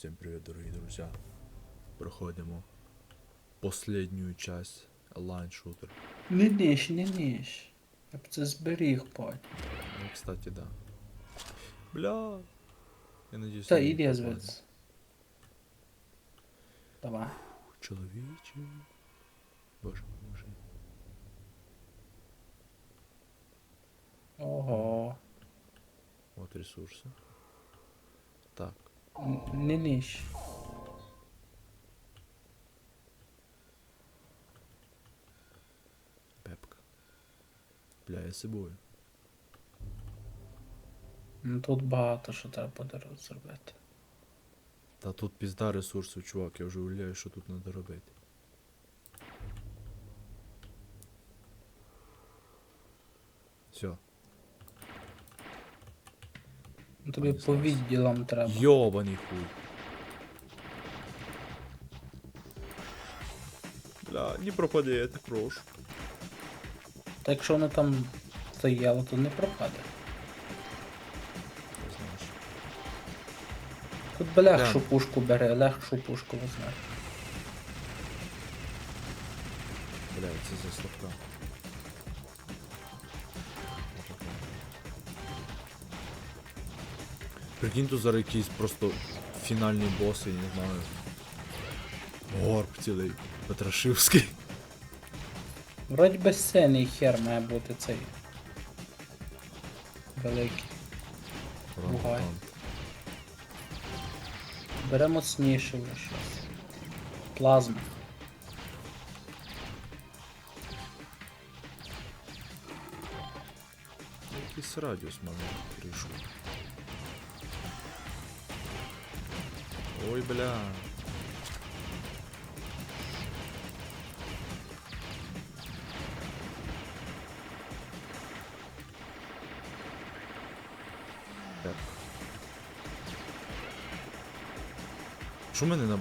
Всем привет, дорогие друзья. Проходимо последнюю часть онлайн шутер. Не нищ, не нищ. Я б це зберіг, пать. Ну, кстати, да. Бля. Я надеюсь, Та іди звідси. Давай. Чоловіче. Боже, поможи. Ого. Вот ресурси. Так. Не нищ. Пепка. Бля, я собою. Ну тут багато що треба буде зробити. Та тут пізда ресурсів, чувак, я вже уявляю, що тут треба робити. Все. Ну, тобі по відділам треба. Йобаний хуй. Бля, не пропади, я так прошу. Та якщо воно там стояло, то не пропаде. Тут би легшу Да. пушку бере, легшу пушку візьме. Бля, це за Прикинь, тут зараз якийсь просто фінальний бос, я не знаю. Горб цілий Петрашивський. Вроді би синий хер має бути цей. Великий. Бугай. Бере моцніше вже щось. Плазма. Якийсь радіус мене прийшов. Ой, бля. Так. Що мене на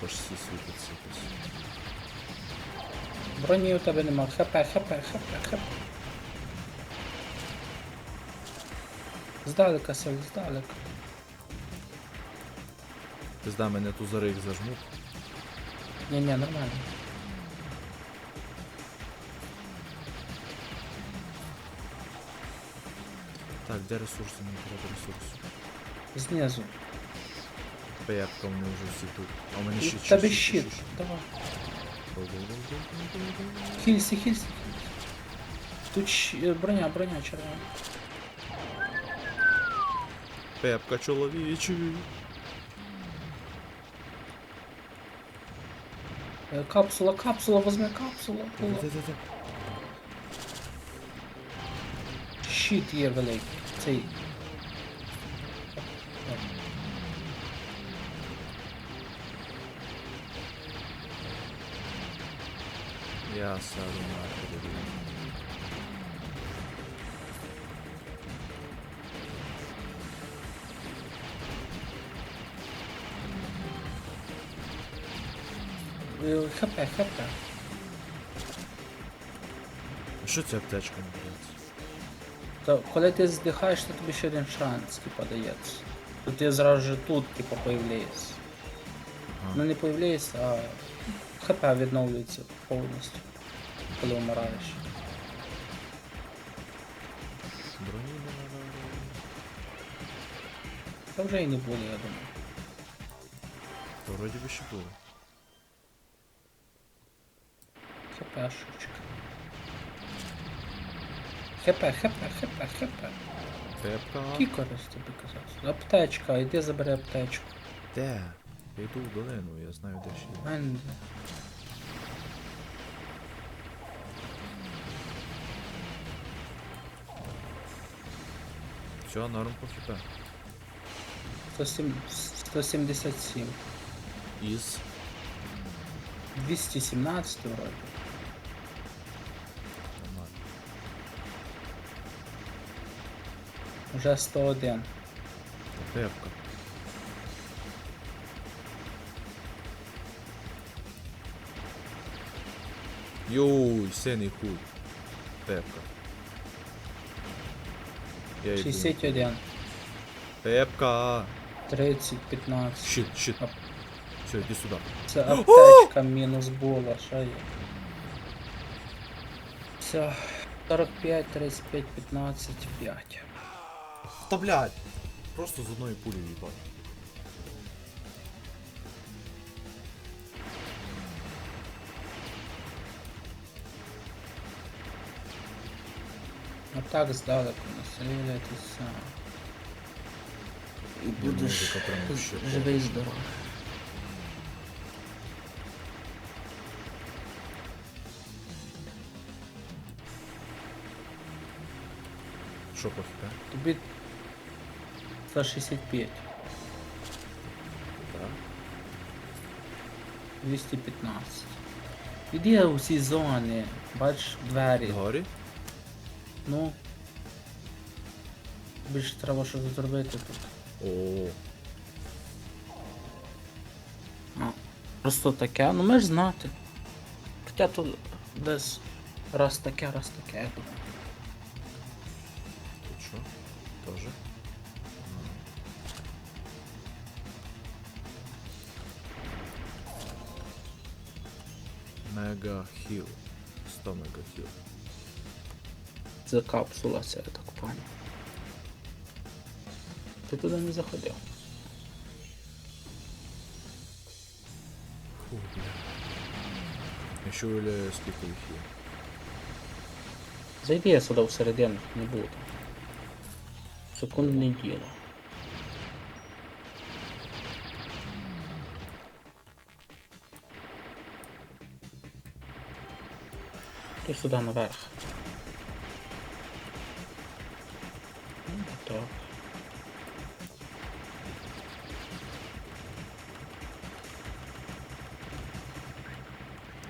почти світиться якось? Броні у тебе нема. ХП, ХП, ХП, ХП. Здалека, Соль, здалека. Пизда, мене тут зараз їх зажмуть. Ні-ні, нормально. Так, де ресурси? Мені треба ресурси. Знизу. Пепка у мене вже всі тут. А у мене ще в тебе щит. Давай. Хільсі, хільсі. Тут щ- е, броня, броня червона. Пепка чоловічий. Е, Капсула, капсула, возьми капсула. Була. Де-де-де. Щит є великий. Цей. Я сяду на ХП, ХП. А що ця аптечка дається? То коли ти здихаєш, то тобі ще один шанс, типа, дається. То ти зразу же тут, типа, появляєшся. Ну не появляєшся, а ХП відновлюється повністю, коли вмираєш. Броні. Та вже і не буде, я думаю. То вроді би ще було. ХП, ХП, ХП, ХП. Пепка. Кікорис тобі казав. Аптечка, йди забери аптечку. Де? Я йду в долину, я знаю де ще є. Мене. Все, норм по. 107 177. Із. 217 вроде. Уже 101. Та Пепка. Йой, синий хуй. Пепка. Я йду. 61. Пепка. 30, 15. Щит, щит. А. Все, иди сюда. Це аптечка мінус була, що є. Все. 45, 35, 15, 5. Та блядь. Просто з одної пулі їбать. А так здалеку настрілятися. І Ні, будеш музика прям вообще живий здоровий. Що хп? Тобі 165, Так. 215. Іди у ці зони, бачиш двері. Згорі? Ну. Більше треба щось зробити тут. О, А, просто таке, ну ми ж знати. Хоча тут десь раз таке, раз таке. я думаю. тут що? Тоже? Мега хіл. 100 мега хіл. Це капсула, це я так понял. Ти туди не заходив. Фу, бля. Еще уявляю, скільки їх є. Зайди я сюди всередину, не буду. Секундне діло. Ти сюди наверх. Ну, Так.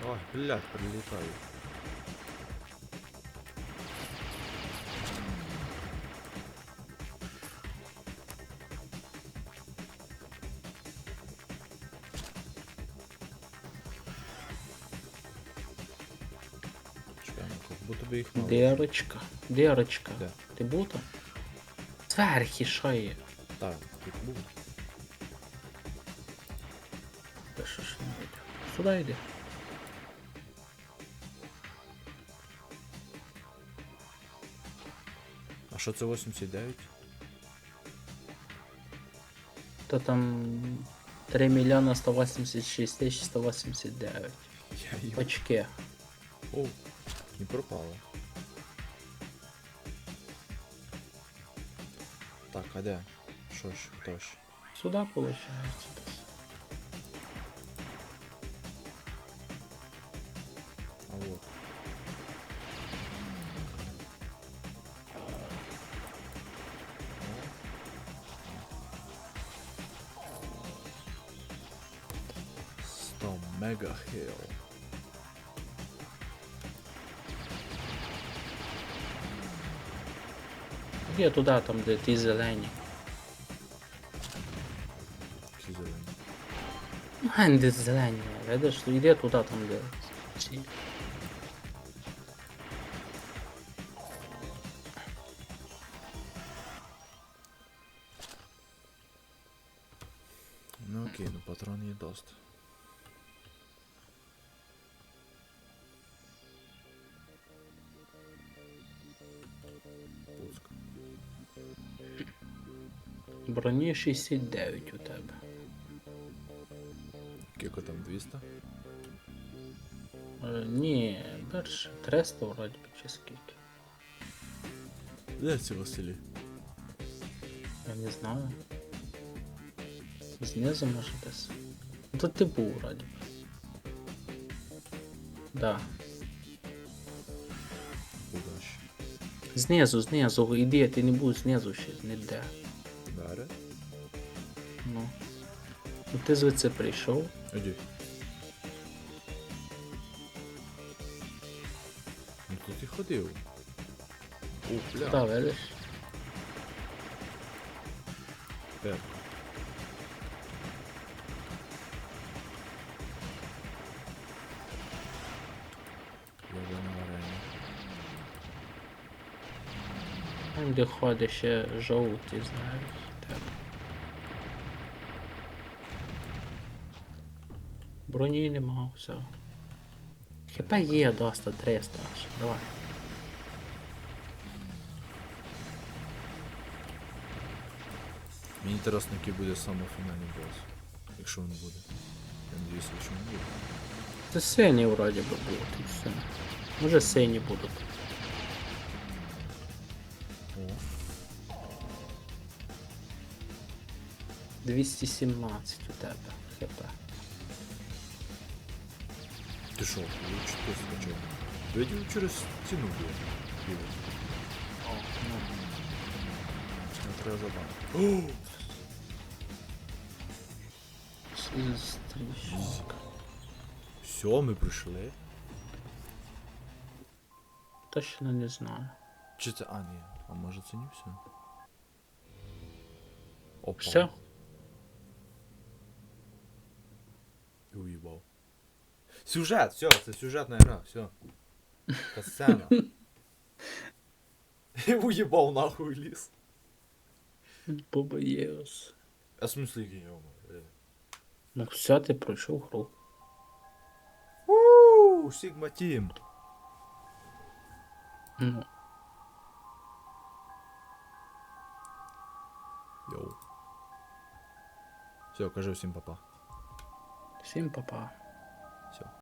Ой, блядь, прилітаю. Чекай, ну, как будто би їх мало. Дірочка. Дірочка. Де? Ти був там? Зверхи, що є? Так, тут був. Та що ж не буде? Сюди йди. А що це 89? То там 3 мільйона 186 тисяч 189. Я їм. Очки. О, Не пропало. Так, а де? Що ж, хто ж? Сюди виходить. А вот. Сто мега хил. Іди туди, там, де ті зелені. Всі зелені. Ну, ген де зелені, видиш, то йди туди, там, де ці. Ну окей, ну патрон є дост. Броні 69 у тебе. Кіко там 200? Е, ні, більше 300 вроді би, чи скільки. Де ці Василі? Я не знаю. Знизу може десь. Ну, Тут ти був вроді. би. Да. Удачі. Знизу, знизу, іди, ти не будеш знизу ще, ніде. Даре? Ну. Ну ти звідси прийшов. Іди. Ну тут і ходив. О, бля. Та видиш? Пер. Там де ходить ще жовті, знаєш. Так. Броні нема, все. ХП є, доста 300 аж. Давай. Мені інтересно, який буде саме фінальний бос. Якщо він буде. Я надіюся, що він буде. Це сині вроді би тут все. Може сині будуть. О, 217 у тебе хп. Ти що, ви що скачав? Видів через стіну було. Біло. Ну, Не треба забати. О! Стрічка. Все, ми прийшли. Точно не знаю. Чи це. А, ні. А може це не все? Опа. Все? І уїбав. Сюжет, все, це сюжетна гра, все. Касцена. І уїбав нахуй ліс. Побоєвся. А в смысле який йома? Ну все, ти пройшов гру. Ууу, Сігма Тім. Ну, Йоу. Все, кажи всім папа. всім па-па. Все.